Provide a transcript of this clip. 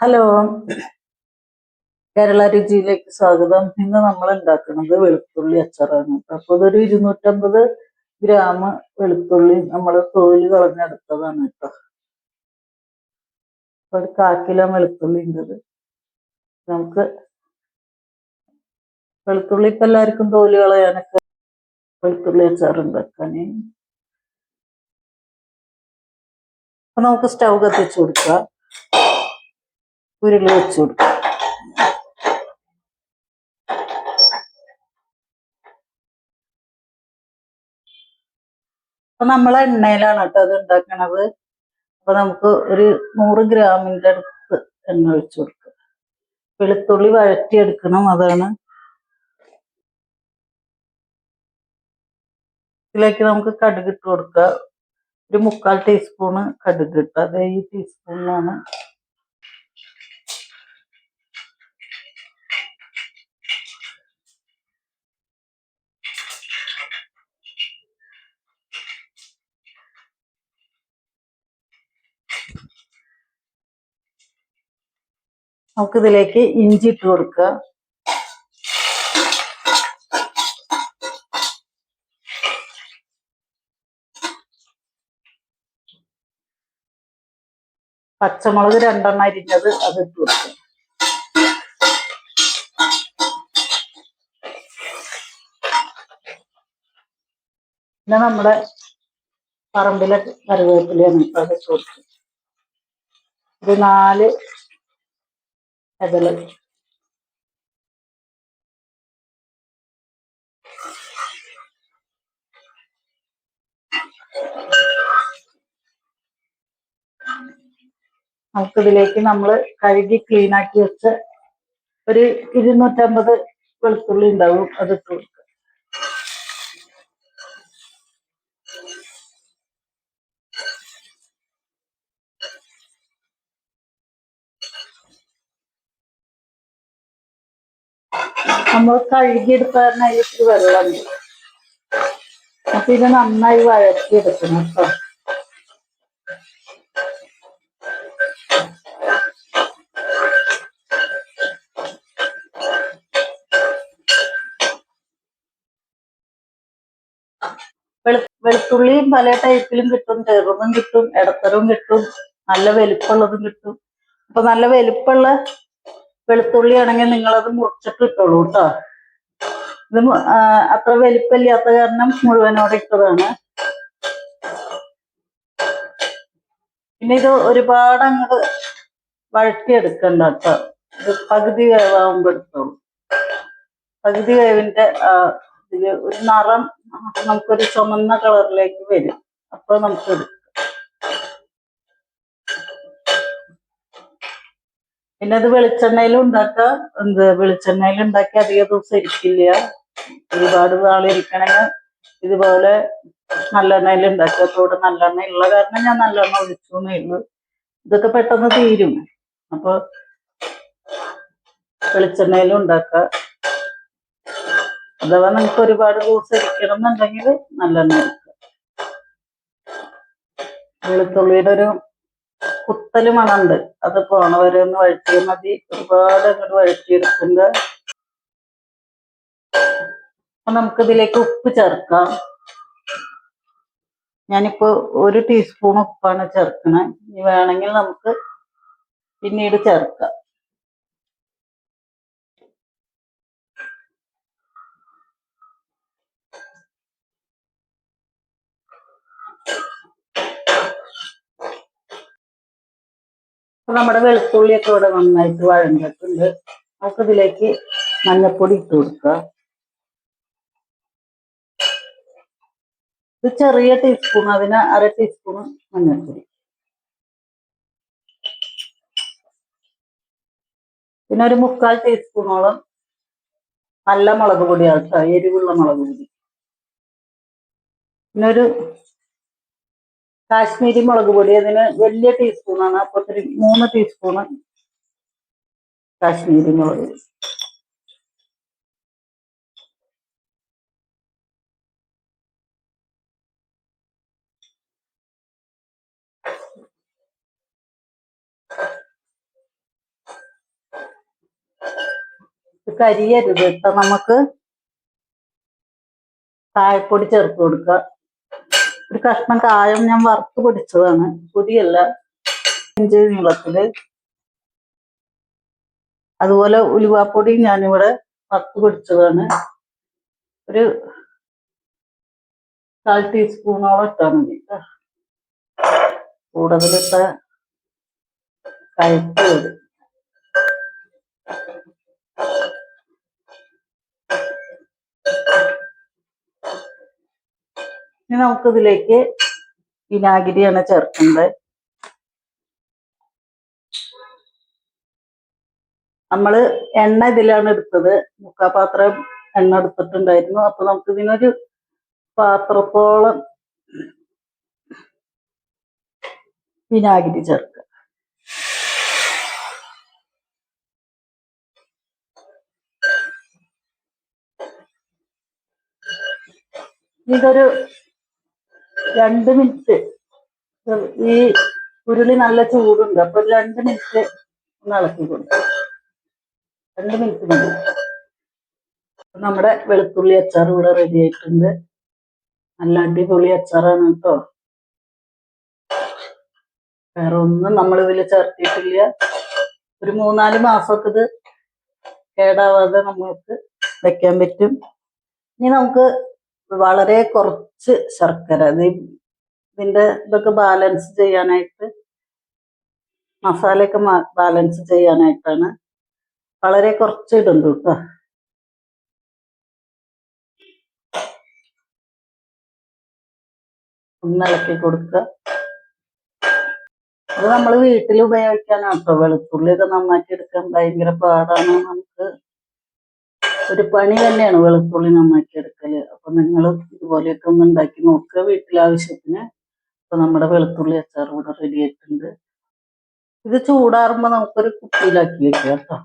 Hello. Kerala രുചിയിലേക്ക് സ്വാഗതം. ഇന്ന് നമ്മൾ ഉണ്ടാക്കുന്നത് വെളുത്തുള്ളി അച്ചാറാണ്. അപ്പൊ ഇതൊരു ഇരുന്നൂറ്റമ്പത് ഗ്രാം വെളുത്തുള്ളി നമ്മൾ തോൽ കളഞ്ഞെടുത്തതാണ് കേട്ടോ. അപ്പൊ ഒരു കാക്കിലോ വെളുത്തുള്ളി ഉണ്ടത് നമുക്ക് വെളുത്തുള്ളി ഇപ്പൊ എല്ലാവർക്കും തോൽ കളയാനൊക്കെ വെളുത്തുള്ളി അച്ചാർ ഉണ്ടാക്കാൻ. അപ്പൊ നമുക്ക് സ്റ്റൗ കത്തിച്ചു കൊടുക്കാം. ഉരുളി വെച്ചു കൊടുക്കും. അപ്പൊ നമ്മൾ എണ്ണയിലാണ് കേട്ടോ അത് ഉണ്ടാക്കണത്. അപ്പൊ നമുക്ക് ഒരു നൂറ് ഗ്രാമിന്റെ അടുത്ത് എണ്ണ ഒഴിച്ചു കൊടുക്കുക വെളുത്തുള്ളി വഴറ്റിയെടുക്കണം അതാണ്. ഇതിലേക്ക് നമുക്ക് കടുക് ഇട്ട് കൊടുക്കുക ഒരു മുക്കാൽ ടീസ്പൂണ് കടുക് അതേ ഈ ടീസ്പൂണിലാണ് നമുക്ക് ഇതിലേക്ക് ഇഞ്ചി ഇട്ട് കൊടുക്കുക. പച്ചമുളക് രണ്ടെണ്ണം അരിഞ്ഞത് അത് ഇട്ട് കൊടുക്കുക. പിന്നെ നമ്മുടെ പറമ്പിലെ കറിവേപ്പിലയാണ് ഇപ്പൊ അത് ഇട്ട് കൊടുക്കുക. ഒരു നാല് ഇതൾ നമുക്കിതിലേക്ക് നമ്മൾ കഴുകി ക്ലീൻ ആക്കി വെച്ച ഒരു ഇരുന്നൂറ്റമ്പത് വെളുത്തുള്ളി ഉണ്ടാവും. അത് കൊടുക്കുക. നമ്മൾ കഴുകിയെടുക്കാൻ അതിലേക്ക് വെള്ളമുണ്ട് അപ്പൊ ഇത് നന്നായി വഴറ്റിയെടുക്കണം കേട്ടോ വെളു വെളുത്തുള്ളിയും പല ടൈപ്പിലും കിട്ടും ചെറുതും കിട്ടും ഇടത്തരവും കിട്ടും നല്ല വലിപ്പമുള്ളതും കിട്ടും. അപ്പൊ നല്ല വലിപ്പമുള്ള വെളുത്തുള്ളി ആണെങ്കിൽ നിങ്ങളത് മുറിച്ചിട്ട് ഇട്ടോളൂ കേട്ടോ. ഇത് അത്ര വലിപ്പമില്ലാത്ത കാരണം മുഴുവനോടെ ഇട്ടതാണ്. പിന്നെ ഇത് ഒരുപാട് അങ്ങോട്ട് വഴറ്റിയെടുക്കണ്ട കേട്ടോ. ഇത് പകുതി വേവാകുമ്പോ എടുത്തോളൂ. പകുതി വേവിന്റെ ഒരു നിറം നമുക്കൊരു ചുമന്ന കളറിലേക്ക് വരും. അപ്പൊ നമുക്ക് പിന്നെ അത് വെളിച്ചെണ്ണയിൽ ഉണ്ടാക്കാം എന്ത് വെളിച്ചെണ്ണയിൽ ഉണ്ടാക്കി അധികം ദിവസം ഇരിക്കില്ല. ഒരുപാട് നാളിരിക്കണമെങ്കിൽ ഇതുപോലെ നല്ലെണ്ണയിൽ ഉണ്ടാക്കി അപ്പൊ ഇവിടെ നല്ലെണ്ണ ഉള്ള കാരണം ഞാൻ നല്ലെണ്ണ ഒഴിച്ചു എന്നേ ഉള്ളൂ. ഇതൊക്കെ പെട്ടെന്ന് തീരും. അപ്പൊ വെളിച്ചെണ്ണയിൽ ഉണ്ടാക്കുക. അഥവാ നിങ്ങൾക്ക് ഒരുപാട് ദിവസം ഇരിക്കണം എന്നുണ്ടെങ്കിൽ നല്ലെണ്ണ വെളുത്തുള്ളിയുടെ ഒരു കുത്തൽ മണമുണ്ട് അത് പോണ വരെ ഒന്ന് വഴറ്റിയാൽ മതി. ഒരുപാട് അങ്ങോട്ട് വഴറ്റിയെടുക്കുമ്പോ നമുക്ക് ഇതിലേക്ക് ഉപ്പ് ചേർക്കാം. ഞാനിപ്പോ ഒരു ടീസ്പൂൺ ഉപ്പാണ് ചേർക്കണേ. ഇനി വേണമെങ്കിൽ നമുക്ക് പിന്നീട് ചേർക്കാം. നമ്മുടെ വെളുത്തുള്ളിയൊക്കെ ഇവിടെ നന്നായിട്ട് വഴങ്ങിട്ടുണ്ട് നമുക്ക് ഇതിലേക്ക് മഞ്ഞപ്പൊടി ഇട്ട് കൊടുക്കുക ഇത് ചെറിയ ടീസ്പൂൺ അതിന് അര ടീസ്പൂൺ മഞ്ഞൾപ്പൊടി. പിന്നെ ഒരു മുക്കാൽ ടീസ്പൂണോളം നല്ല മുളക് പൊടിയാണ് കേട്ടോ എരിവുള്ള മുളക് പൊടി. പിന്നെ ഒരു കാശ്മീരി മുളക് പൊടി അതിന് വലിയ ടീസ്പൂണാണ് അപ്പൊ ഒരു മൂന്ന് ടീസ്പൂണ് കാശ്മീരി മുളക്. കരിയരുത്. ഇപ്പൊ നമുക്ക് കായപ്പൊടി ചേർത്ത് കൊടുക്കുക. ഒരു കഷ്ണം കായം ഞാൻ വറുത്ത് പൊടിച്ചതാണ്. പൊടിയല്ല ഇഞ്ചി നീളത്തിൽ. അതുപോലെ ഉലുവാപ്പൊടി ഞാനിവിടെ വറുത്ത് പൊടിച്ചതാണ്. ഒരു കാൽ ടീസ്പൂണോളം ഇട്ടാൽ മതി ട്ടോ. കൂടുതലിട്ട കയറ്റി വരും ഇനി നമുക്കിതിലേക്ക് വിനാഗിരിയാണ് ചേർക്കുന്നത്. നമ്മൾ എണ്ണ ഇതിലാണ് എടുത്തത്. മുക്കാപാത്രം എണ്ണ എടുത്തിട്ടുണ്ടായിരുന്നു. അപ്പൊ നമുക്ക് ഇതിനൊരു പാത്രത്തോളം വിനാഗിരി ചേർക്കുക. ഇതൊരു രണ്ട് മിനിറ്റ്. ഈ ഉരുളി നല്ല ചൂടുണ്ട്. അപ്പൊ രണ്ട് മിനിറ്റ് ഒന്ന് ഇളക്കി കൊടുക്കും രണ്ട് മിനിറ്റ് മതി. നമ്മുടെ വെളുത്തുള്ളി അച്ചാർ ഇവിടെ റെഡി ആയിട്ടുണ്ട്. നല്ല അടിപൊളി അച്ചാറാണ് കേട്ടോ. വേറെ ഒന്നും നമ്മൾ ഇതിൽ ചേർത്തിട്ടില്ല. ഒരു മൂന്നാൽ മാസമൊക്കെ ഇത് കേടാവാതെ നമ്മൾക്ക് വെക്കാൻ പറ്റും. ഇനി നമുക്ക് വളരെ കുറച്ച് ശർക്കര. ഇത് ഇതിന്റെ ഇതൊക്കെ ബാലൻസ് ചെയ്യാനായിട്ട് മസാലയൊക്കെ ബാലൻസ് ചെയ്യാനായിട്ടാണ്. വളരെ കുറച്ച് ഇടുന്നു കേട്ടോ. ഒന്നിളക്കി കൊടുക്കുക. അത് നമ്മൾ വീട്ടിൽ ഉപയോഗിക്കാനാട്ടോ. വെളുത്തുള്ളിയൊക്കെ നന്നാക്കി എടുക്കാൻ ഭയങ്കര പാടാണ്. നമുക്ക് ഒരു പണി തന്നെയാണ് വെളുത്തുള്ളി നന്നാക്കി എടുക്കൽ. അപ്പൊ നിങ്ങൾ ഇതുപോലെയൊക്കെ ഒന്ന് ഉണ്ടാക്കി നോക്കുക വീട്ടിലെ ആവശ്യത്തിന്. അപ്പൊ നമ്മുടെ വെളുത്തുള്ളി അച്ചാർ ഇവിടെ റെഡി ആയിട്ടുണ്ട്. ഇത് ചൂടാറുമ്പോ നമുക്കൊരു കുപ്പിയിലാക്കി വെക്കാം കേട്ടോ.